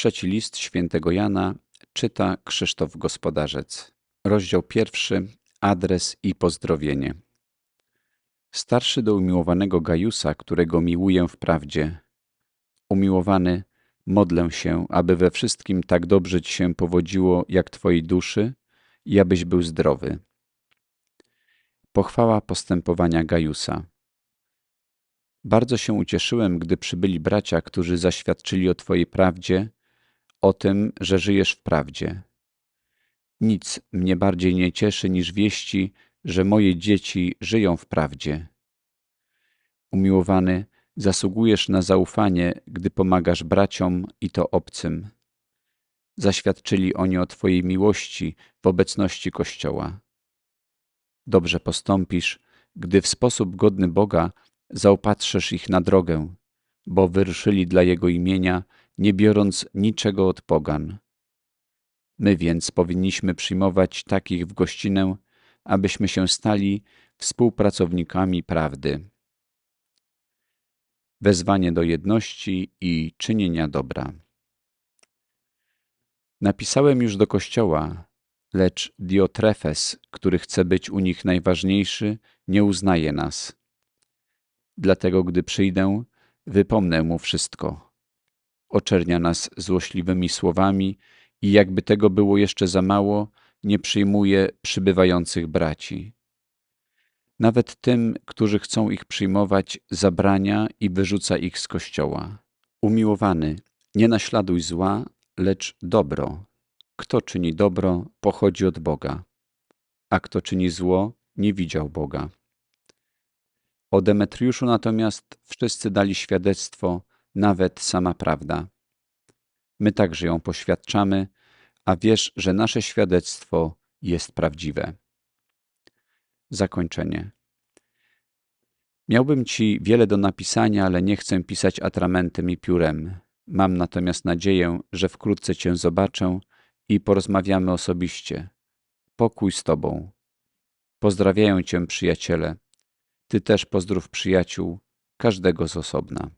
Trzeci list świętego Jana czyta Krzysztof Gospodarzec. Rozdział pierwszy. Adres i pozdrowienie. Starszy do umiłowanego Gajusa, którego miłuję w prawdzie. Umiłowany, modlę się, aby we wszystkim tak dobrze ci się powodziło, jak twojej duszy i abyś był zdrowy. Pochwała postępowania Gajusa. Bardzo się ucieszyłem, gdy przybyli bracia, którzy zaświadczyli o Twojej prawdzie, o tym, że żyjesz w prawdzie. Nic mnie bardziej nie cieszy niż wieści, że moje dzieci żyją w prawdzie. Umiłowany, zasługujesz na zaufanie, gdy pomagasz braciom i to obcym. Zaświadczyli oni o Twojej miłości w obecności Kościoła. Dobrze postąpisz, gdy w sposób godny Boga zaopatrzysz ich na drogę, bo wyruszyli dla Jego imienia, nie biorąc niczego od pogan. My więc powinniśmy przyjmować takich w gościnę, abyśmy się stali współpracownikami prawdy. Wezwanie do jedności i czynienia dobra. Napisałem już do kościoła, lecz Diotrefes, który chce być u nich najważniejszy, nie uznaje nas. Dlatego, gdy przyjdę, wypomnę mu wszystko. Oczernia nas złośliwymi słowami i jakby tego było jeszcze za mało, nie przyjmuje przybywających braci. Nawet tym, którzy chcą ich przyjmować, zabrania i wyrzuca ich z kościoła. Umiłowany, nie naśladuj zła, lecz dobro. Kto czyni dobro, pochodzi od Boga, a kto czyni zło, nie widział Boga. O Demetriuszu natomiast wszyscy dali świadectwo, nawet sama prawda. My także ją poświadczamy, a wiesz, że nasze świadectwo jest prawdziwe. Zakończenie. Miałbym ci wiele do napisania, ale nie chcę pisać atramentem i piórem. Mam natomiast nadzieję, że wkrótce cię zobaczę i porozmawiamy osobiście. Pokój z tobą. Pozdrawiają cię przyjaciele. Ty też pozdrów przyjaciół, każdego z osobna.